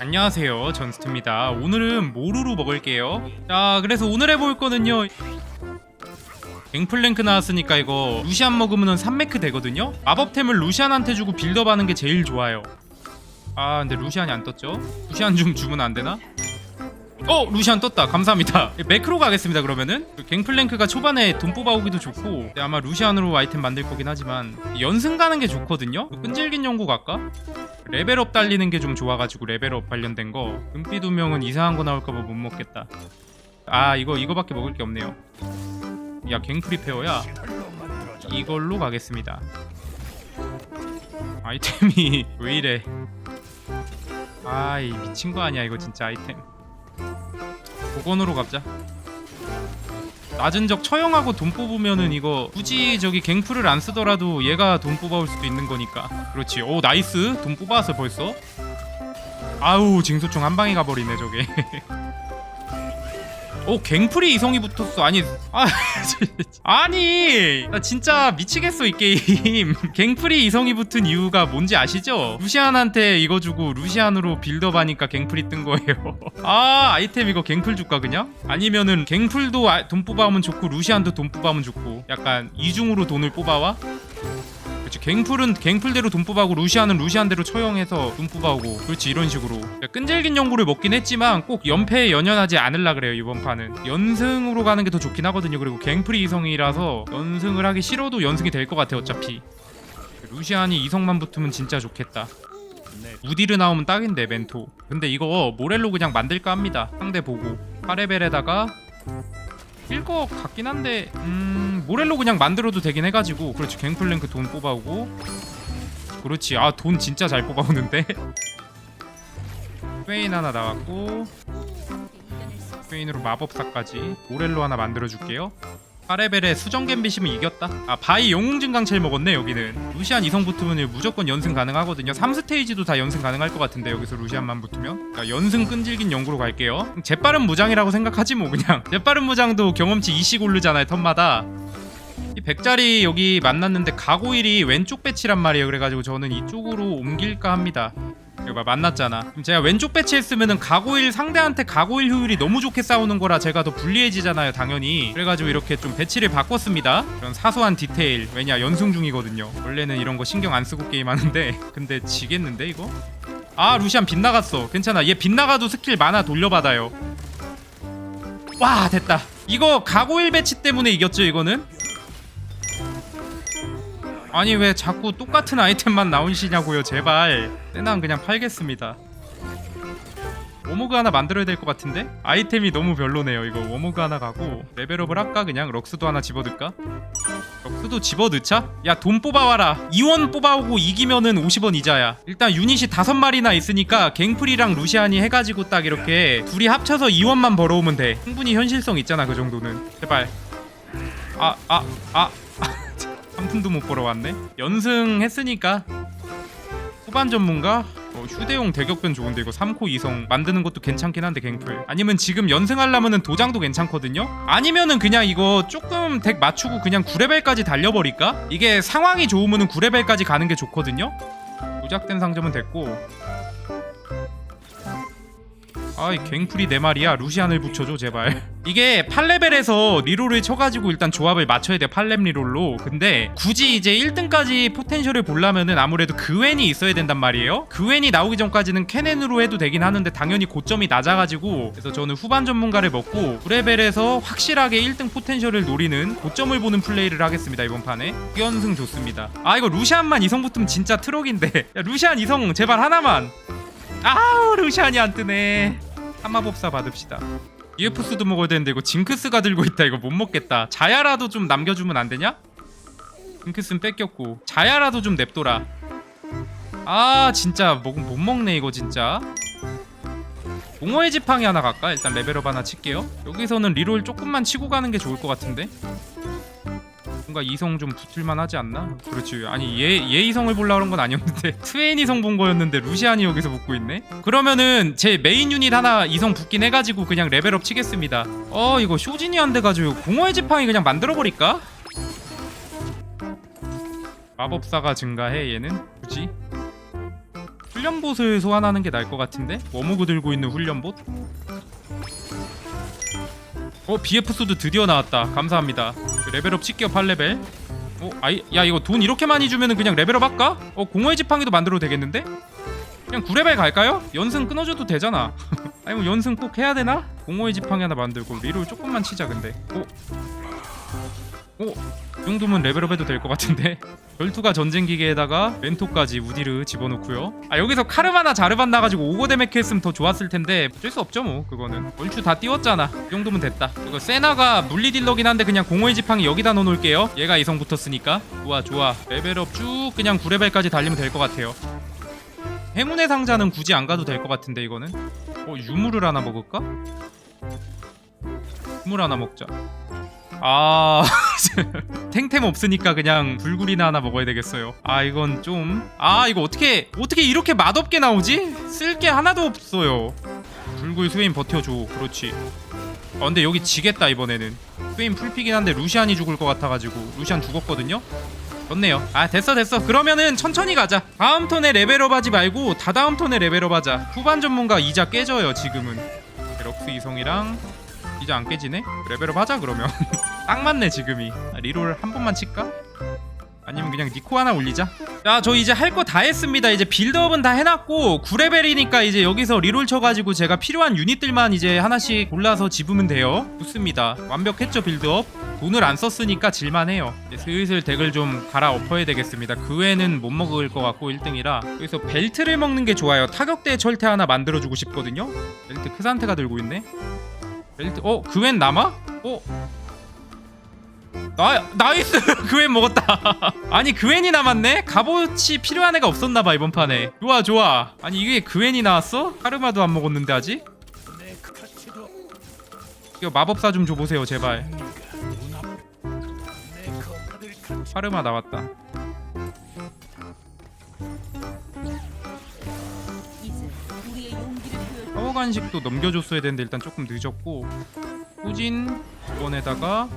안녕하세요 전스트입니다. 오늘은 모루루 먹을게요. 자 그래서 오늘 해볼 거는요. 갱플랭크 나왔으니까 이거 루시안 먹으면 3매크 되거든요? 마법템을 루시안한테 주고 빌드업 하는 게 제일 좋아요. 아 근데 루시안이 안 떴죠? 루시안 좀 주면 안 되나? 어 루시안 떴다. 감사합니다. 매크로 가겠습니다 그러면은. 그 갱플랭크가 초반에 돈 뽑아오기도 좋고 아마 루시안으로 아이템 만들 거긴 하지만 연승 가는 게 좋거든요? 끈질긴 연구 갈까? 레벨업 달리는 게 좀 좋아가지고 레벨업 관련된 거 금빛 두 명은 이상한 거 나올까봐 못 먹겠다. 아 이거 이거밖에 먹을 게 없네요. 야 갱프리페어야? 이걸로 가겠습니다. 아이템이 왜 이래? 아이 미친 거 아니야 이거 진짜 아이템 복원으로 갑자. 낮은 적 처형하고 돈 뽑으면은 이거 굳이 저기 갱프를 안 쓰더라도 얘가 돈 뽑아올 수도 있는 거니까. 그렇지. 오 나이스. 돈 뽑아왔어 벌써. 아우 징소총 한 방에 가버리네 저게 오 갱플이 이성이 붙었어 아니 아 아니 나 진짜 미치겠어 이 게임 갱플이 이성이 붙은 이유가 뭔지 아시죠? 루시안한테 이거 주고 루시안으로 빌드업 하니까 갱플이 뜬 거예요 아 아이템 이거 갱플 줄까 그냥? 아니면은 갱플도 아- 돈 뽑아오면 좋고 루시안도 돈 뽑아오면 좋고 약간 이중으로 돈을 뽑아와? 그렇지 갱플은 갱플대로 돈 뽑아오고 루시안은 루시안대로 처형해서 돈 뽑아오고 그렇지 이런 식으로. 끈질긴 연구를 먹긴 했지만 꼭 연패에 연연하지 않으려 그래요 이번 판은. 연승으로 가는 게 더 좋긴 하거든요. 그리고 갱플이 이성이라서 연승을 하기 싫어도 연승이 될 것 같아 어차피. 루시안이 이성만 붙으면 진짜 좋겠다. 우디르 나오면 딱인데 멘토. 근데 이거 모렐로 그냥 만들까 합니다. 상대 보고. 8레벨에다가 낄거 같긴 한데 음 모렐로 그냥 만들어도 되긴 해가지고 그렇지. 갱플랭크 돈 뽑아오고. 그렇지. 아 돈 진짜 잘 뽑아오는데. 페인 하나 나왔고 페인으로 마법사까지 모렐로 하나 만들어줄게요 8레벨에 수정 갬빗이면 이겼다? 아 바이 영웅 증강체를 먹었네 여기는. 루시안 이성 붙으면 무조건 연승 가능하거든요. 3스테이지도 다 연승 가능할 것 같은데 여기서 루시안만 붙으면? 그러니까 연승 끈질긴 연구로 갈게요. 재빠른 무장이라고 생각하지 뭐 그냥. 재빠른 무장도 경험치 2씩 오르잖아요 턴마다. 이 백자리 여기 만났는데 가고일이 왼쪽 배치란 말이에요. 그래가지고 저는 이쪽으로 옮길까 합니다 봐 만났잖아. 제가 왼쪽 배치했으면은 가고일 상대한테 가고일 효율이 너무 좋게 싸우는 거라 제가 더 불리해지잖아요 당연히. 그래가지고 이렇게 좀 배치를 바꿨습니다. 이런 사소한 디테일. 왜냐 연승 중이거든요. 원래는 이런 거 신경 안 쓰고 게임하는데. 근데 지겠는데 이거? 아 루시안 빗나갔어. 괜찮아. 얘 빗나가도 스킬 많아 돌려받아요. 와 됐다. 이거 가고일 배치 때문에 이겼죠 이거는? 아니 왜 자꾸 똑같은 아이템만 나오시냐고요 제발. 난 그냥 팔겠습니다. 워모그 하나 만들어야 될 것 같은데? 아이템이 너무 별로네요 이거. 워모그 하나 가고 레벨업을 할까? 그냥 럭스도 하나 집어넣을까? 럭스도 집어넣자? 야 돈 뽑아와라. 2원 뽑아오고 이기면은 50원 이자야. 일단 유닛이 다섯 마리나 있으니까 갱플이랑 루시안이 해가지고 딱 이렇게 둘이 합쳐서 2원만 벌어오면 돼. 충분히 현실성 있잖아 그 정도는. 제발. 아 아, 아. 한 푼도 못 벌어왔네. 연승했으니까 후반 전문가 어, 휴대용 대격변 좋은데 이거 3코 2성 만드는 것도 괜찮긴 한데 갱플. 아니면 지금 연승하려면은 도장도 괜찮거든요? 아니면은 그냥 이거 조금 덱 맞추고 그냥 9레벨까지 달려버릴까? 이게 상황이 좋으면은 9레벨까지 가는 게 좋거든요? 조작된 상점은 됐고 아이 갱플이 내 말이야. 루시안을 붙여줘 제발. 이게 8레벨에서 리롤을 쳐가지고 일단 조합을 맞춰야 돼 8렙 리롤로. 근데 굳이 이제 1등까지 포텐셜을 보려면은 아무래도 그웬이 있어야 된단 말이에요. 그웬이 나오기 전까지는 캐넨으로 해도 되긴 하는데 당연히 고점이 낮아가지고. 그래서 저는 후반 전문가를 먹고 9레벨에서 확실하게 1등 포텐셜을 노리는 고점을 보는 플레이를 하겠습니다 이번 판에. 6연승 좋습니다. 아 이거 루시안만 이성 붙으면 진짜 트럭인데. 야 루시안 이성 제발 하나만. 아우 루시안이 안 뜨네 한마법사 받읍시다. EF스도 먹어야 되는데 이거 징크스가 들고 있다. 이거 못 먹겠다. 자야라도 좀 남겨주면 안 되냐? 징크스는 뺏겼고. 자야라도 좀 냅둬라. 아 진짜 먹, 못 먹네 이거 진짜. 옹어의 지팡이 하나 갈까? 일단 레벨업 하나 칠게요. 여기서는 리롤 조금만 치고 가는 게 좋을 것 같은데 뭔가 이성 좀 붙을만 하지 않나? 그렇지 아니 얘, 얘 이성을 보려고 그런 건 아니었는데 트웨인 이성 본 거였는데 루시안이 여기서 붙고 있네? 그러면은 제 메인 유닛 하나 이성 붙긴 해가지고 그냥 레벨업 치겠습니다 어 이거 쇼진이 안 돼가지고 공허의 지팡이 그냥 만들어버릴까? 마법사가 증가해 얘는 굳이? 훈련봇을 소환하는 게 나을 것 같은데? 워모그 들고 있는 훈련봇? 어 BF 수도 드디어 나왔다 감사합니다 그 레벨업 시켜 8레벨 어 아이 야 이거 돈 이렇게 많이 주면은 그냥 레벨업 할까? 어 공허의 지팡이도 만들어도 되겠는데? 그냥 9레벨 갈까요? 연승 끊어줘도 되잖아 아니 뭐 연승 꼭 해야 되나? 공허의 지팡이 하나 만들고 리롤 조금만 치자 근데 어? 어? 이 정도면 레벨업 해도 될 것 같은데? 결투가 전쟁기계에다가 멘토까지 우디르 집어넣고요. 아 여기서 카르마나 자르반 나가지고 오고데메크 했으면 더 좋았을 텐데 어쩔 수 없죠 뭐 그거는. 얼추 다 띄웠잖아. 이 정도면 됐다. 이거 세나가 물리딜러긴 한데 그냥 공허의 지팡이 여기다 넣어놓을게요. 얘가 이성 붙었으니까. 좋아 좋아. 레벨업 쭉 그냥 9레벨까지 달리면 될 것 같아요. 행운의 상자는 굳이 안 가도 될 것 같은데 이거는? 어 유물을 하나 먹을까? 유물 하나 먹자 아. 탱템 없으니까 그냥 불구리나 하나 먹어야 되겠어요. 아 이건 좀. 아 이거 어떻게 어떻게 이렇게 맛없게 나오지? 쓸 게 하나도 없어요. 불굴 스웨인 버텨줘. 그렇지. 아 근데 여기 지겠다 이번에는. 스웨인 풀피긴 한데 루시안이 죽을 것 같아가지고. 루시안 죽었거든요? 좋네요. 아 됐어 됐어. 그러면은 천천히 가자. 다음 턴에 레벨업 하지 말고 다다음 턴에 레벨업 하자. 후반 전문가 이자 깨져요 지금은. 럭스 이성이랑 이자 안 깨지네? 레벨업 하자 그러면. 딱 맞네 지금이. 아, 리롤 한 번만 칠까? 아니면 그냥 니코 하나 올리자? 자 저 이제 할 거 다 했습니다. 이제 빌드업은 다 해놨고 9레벨이니까 이제 여기서 리롤 쳐가지고 제가 필요한 유닛들만 이제 하나씩 골라서 집으면 돼요. 좋습니다. 완벽했죠 빌드업? 돈을 안 썼으니까 질만해요. 슬슬 덱을 좀 갈아 엎어야 되겠습니다. 그 외에는 못 먹을 것 같고 1등이라. 그래서 벨트를 먹는 게 좋아요. 타격대 철퇴 하나 만들어주고 싶거든요? 벨트 크산테가 들고 있네 벨트 어? 그 외엔 남아? 어? 나 나이스! 그웬 먹었다. 아니 그웬이 남았네? 갑옷이 필요한 애가 없었나봐 이번 판에. 좋아 좋아. 아니 이게 그웬이 나왔어? 카르마도 안 먹었는데 아직? 이거 마법사 좀 줘보세요 제발. 카르마 나왔다 보여 파워 간식도 넘겨줬어야 되는데 일단 조금 늦었고 후진 이번에다가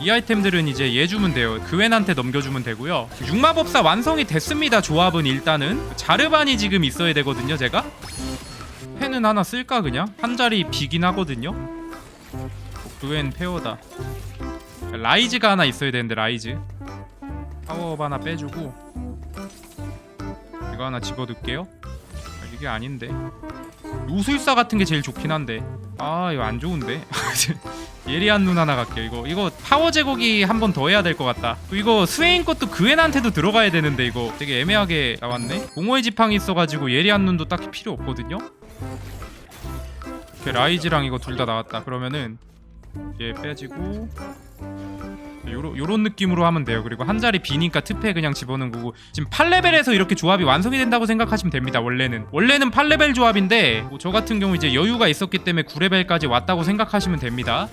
이 아이템들은 이제 얘 주면 돼요. 그웬한테 넘겨주면 되고요. 육마법사 완성이 됐습니다 조합은 일단은. 자르반이 지금 있어야 되거든요 제가. 펜은 하나 쓸까 그냥? 한 자리 비긴 하거든요. 그웬 페어다. 라이즈가 하나 있어야 되는데 라이즈. 파워업 하나 빼주고 이거 하나 집어둘게요. 아, 이게 아닌데 요술사 같은 게 제일 좋긴 한데. 아 이거 안 좋은데? 예리한 눈 하나 갈게요 이거. 이거 파워 제거기 한번 더 해야 될 것 같다. 또 이거 스웨인 것도 그웬한테도 들어가야 되는데 이거. 되게 애매하게 나왔네. 공허의 지팡이 있어가지고 예리한 눈도 딱히 필요 없거든요. 이렇게 라이즈랑 이거 둘 다 나왔다. 그러면은 얘 빼지고 요런, 요런 느낌으로 하면 돼요. 그리고 한 자리 비니까 특패 그냥 집어넣은 거고 지금 8레벨에서 이렇게 조합이 완성이 된다고 생각하시면 됩니다 원래는. 원래는 8레벨 조합인데 뭐 저 같은 경우 이제 여유가 있었기 때문에 9레벨까지 왔다고 생각하시면 됩니다.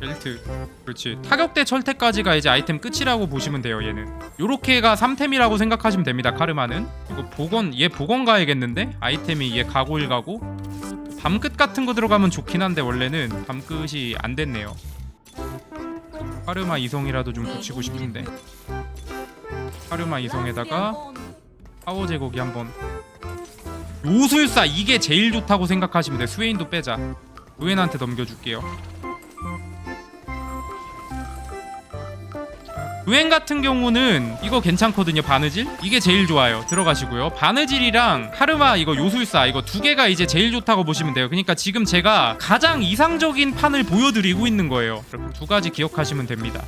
벨트. 그렇지. 타격대 철퇴까지가 이제 아이템 끝이라고 보시면 돼요 얘는. 요렇게가 3템이라고 생각하시면 됩니다 카르마는. 이거 복원 얘 복원 가야겠는데? 아이템이 얘 가고 밤끝 같은 거 들어가면 좋긴 한데 원래는 밤끝이 안 됐네요. 카르마 이성이라도 좀 붙이고 싶은데. 카르마 이성에다가 파워 제거기 한번. 요술사! 이게 제일 좋다고 생각하시면 돼요 스웨인도 빼자. 스웨인한테 넘겨줄게요 유행 같은 경우는 이거 괜찮거든요 바느질? 이게 제일 좋아요. 들어가시고요. 바느질이랑 카르마 이거 요술사 이거 두 개가 이제 제일 좋다고 보시면 돼요. 그러니까 지금 제가 가장 이상적인 판을 보여드리고 있는 거예요. 이렇게 두 가지 기억하시면 됩니다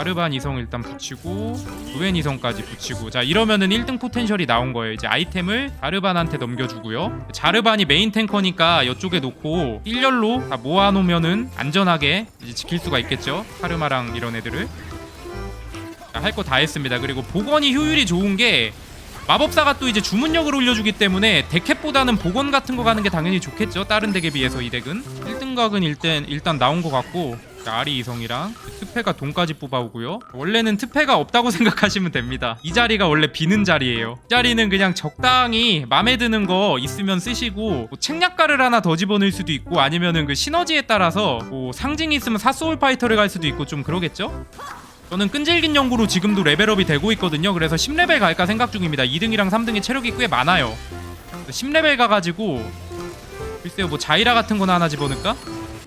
가르반 이성 일단 붙이고 우엔 이성까지 붙이고 자 이러면은 1등 포텐셜이 나온 거예요. 이제 아이템을 자르반한테 넘겨주고요. 자르반이 메인 탱커니까 이쪽에 놓고 1열로 다 모아놓으면은 안전하게 이제 지킬 수가 있겠죠? 카르마랑 이런 애들을. 할 거 다 했습니다. 그리고 복원이 효율이 좋은 게 마법사가 또 이제 주문력을 올려주기 때문에 덱캡보다는 복원 같은 거 가는 게 당연히 좋겠죠? 다른 덱에 비해서 이 덱은. 1등각은 일단, 일단 나온 것 같고 아리 이성이랑 특패가 돈까지 뽑아오고요 원래는 특패가 없다고 생각하시면 됩니다 이 자리가 원래 비는 자리예요 이 자리는 그냥 적당히 맘에 드는 거 있으면 쓰시고 뭐 책략가를 하나 더 집어넣을 수도 있고 아니면은 그 시너지에 따라서 뭐 상징이 있으면 사소울 파이터를 갈 수도 있고 좀 그러겠죠 저는 끈질긴 연구로 지금도 레벨업이 되고 있거든요. 그래서 10레벨 갈까 생각 중입니다. 2등이랑 3등이 체력이 꽤 많아요. 10레벨 가가지고 글쎄요 뭐 자이라 같은 거나 하나 집어넣을까?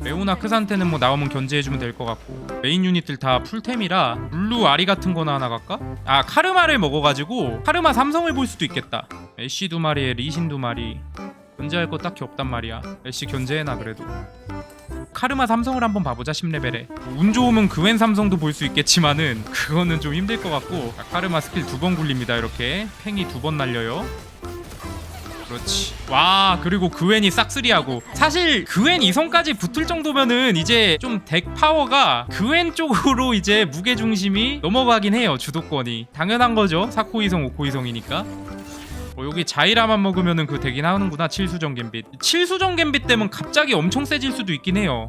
레오나 크산테는 뭐 나오면 견제해주면 될 것 같고 메인 유닛들 다 풀템이라 룰루 아리 같은 거나 하나 갈까? 아 카르마를 먹어가지고 카르마 삼성을 볼 수도 있겠다. 애쉬 두 마리에 리신 두 마리. 견제할 거 딱히 없단 말이야. 애쉬 견제해놔 그래도. 카르마 삼성을 한번 봐보자 10레벨에. 운 좋으면 그웬 삼성도 볼 수 있겠지만은 그거는 좀 힘들 것 같고. 자, 카르마 스킬 두 번 굴립니다 이렇게. 팽이 두 번 날려요 그렇지. 와 그리고 그웬이 싹쓸이하고. 사실 그웬 2성까지 붙을 정도면은 이제 좀 덱 파워가 그웬 쪽으로 이제 무게 중심이 넘어가긴 해요 주도권이. 당연한 거죠. 4코 2성 5코 2성이니까. 어, 여기 자이라만 먹으면은 그 되긴 하는구나 칠수정 갬빗. 칠수정 갬빗 때문에 갑자기 엄청 세질 수도 있긴 해요.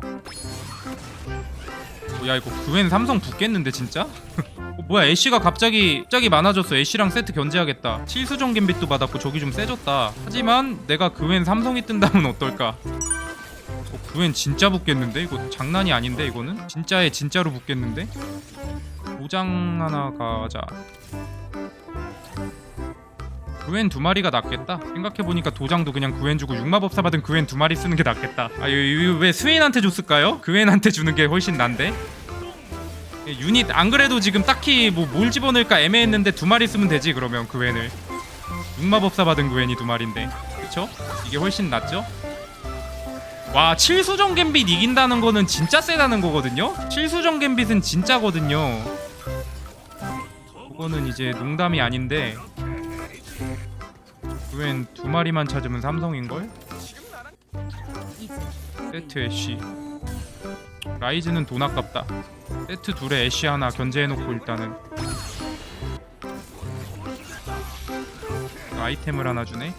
어, 야 이거 그웬 삼성 붙겠는데 진짜? 어, 뭐야 애쉬가 갑자기 갑자기 많아졌어 애쉬랑 세트 견제하겠다 칠수정 갬빗도 받았고 저기 좀 세졌다 하지만 내가 그웬 삼성이 뜬다면 어떨까 어, 그웬 진짜 붙겠는데 이거 장난이 아닌데 이거는 진짜에 진짜로 붙겠는데 도장 하나 가자 그웬 두 마리가 낫겠다. 생각해보니까 도장도 그냥 그웬 주고 육마법사 받은 그웬 두 마리 쓰는 게 낫겠다. 아, 이거 왜 스웨인한테 줬을까요? 그웬한테 주는 게 훨씬 난데. 예, 유닛 안 그래도 지금 딱히 뭐 뭘 집어넣을까 애매했는데 두 마리 쓰면 되지 그러면 그웬을. 육마법사 받은 그웬이 두 마리인데, 그쵸? 이게 훨씬 낫죠? 와 칠수정 갬빗 이긴다는 거는 진짜 세다는 거거든요. 칠수정 갬빗은 진짜거든요. 그거는 이제 농담이 아닌데 그웬 두 마리만 찾으면 삼성인걸? 세트 애쉬 라이즈는 돈 아깝다 세트 둘에 애쉬 하나 견제해놓고 일단은 아이템을 하나 주네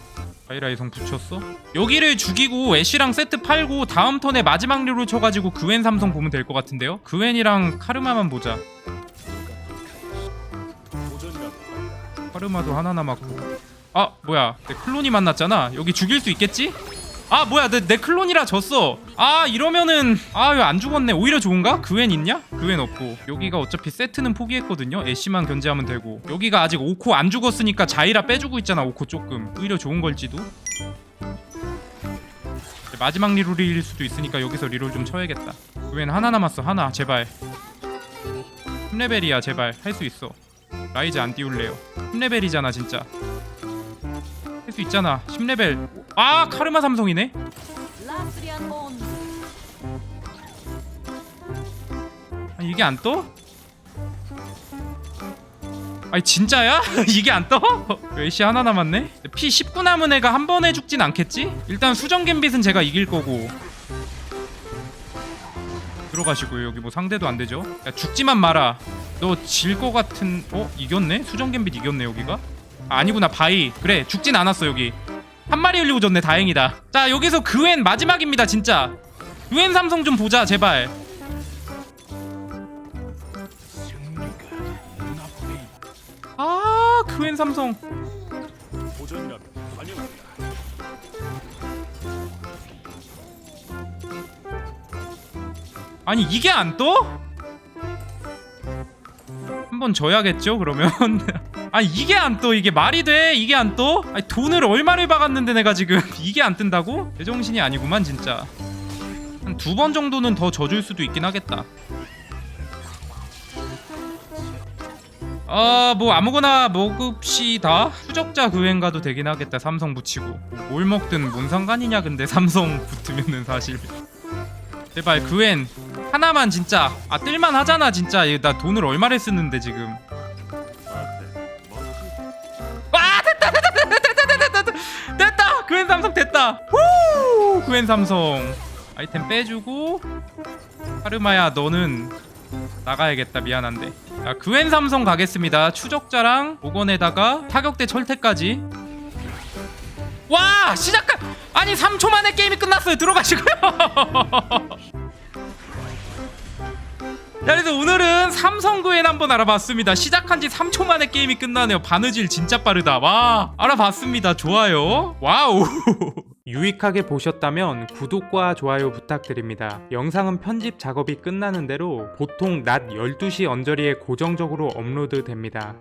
바이라이성 붙였어? 여기를 죽이고 애쉬랑 세트 팔고 다음 턴에 마지막 류로 쳐가지고 그웬 삼성 보면 될 것 같은데요? 그웬이랑 카르마만 보자 카르마도 하나 남았고 아 뭐야 내 클론이 만났잖아 여기 죽일 수 있겠지? 아 뭐야 내, 내 클론이라 졌어. 아 이러면은 아 왜 안 죽었네. 오히려 좋은가? 그웬 있냐? 그웬 없고. 여기가 어차피 세트는 포기했거든요. 애쉬만 견제하면 되고. 여기가 아직 5코 안 죽었으니까 자이라 빼주고 있잖아 5코 조금. 오히려 좋은 걸지도. 마지막 리롤일 수도 있으니까 여기서 리롤 좀 쳐야겠다. 그웬 하나 남았어. 하나 제발. 3레벨이야 제발. 할 수 있어. 라이즈 안 띄울래요. 3레벨이잖아 진짜. 할 수 있잖아. 10레벨 아 카르마 삼성이네 아, 이게 안 떠? 아니 진짜야? 이게 안 떠? 애쉬 하나 남았네? 피 19 남은 애가 한 번에 죽진 않겠지? 일단 수정 갬빗은 제가 이길 거고 들어가시고요 여기 뭐 상대도 안 되죠? 야 죽지만 마라 너 질 거 같은 어? 이겼네? 수정 갬빗 이겼네 여기가? 아, 아니구나 바이 그래 죽진 않았어 여기 한 마리 흘리고 졌네. 다행이다. 자 여기서 그웬 마지막입니다 진짜. 유엔 삼성 좀 보자 제발. 아 그웬 삼성. 아니 이게 안 떠? 한번 져야겠죠 그러면 아니 이게 안 떠? 이게 말이 돼? 이게 안 떠? 아니 돈을 얼마를 박았는데 내가 지금? 이게 안 뜬다고? 제정신이 아니구만 진짜. 한 두 번 정도는 더 져줄 수도 있긴 하겠다. 아뭐 아무거나 먹읍시다. 추적자 그웬 가도 되긴 하겠다 삼성 붙이고. 뭘 먹든 뭔 상관이냐 근데 삼성 붙으면은 사실. 제발 그웬 하나만 진짜. 아 뜰만 하잖아 진짜. 얘나 돈을 얼마를 쓰는데 지금 됐다. 후! 그웬 삼성. 아이템 빼주고 하르마야 너는 나가야겠다. 미안한데. 자 그웬 삼성 가겠습니다. 추적자랑 복원에다가 타격대 철퇴까지. 와! 시작한 아니 3초 만에 게임이 끝났어요. 들어가시고요. 자 그래서 오늘은 삼성그엔 한번 알아봤습니다. 시작한 지 3초 만에 게임이 끝나네요. 바느질 진짜 빠르다. 와 알아봤습니다. 좋아요. 와우 유익하게 보셨다면 구독과 좋아요 부탁드립니다. 영상은 편집 작업이 끝나는 대로 보통 낮 12시 언저리에 고정적으로 업로드 됩니다.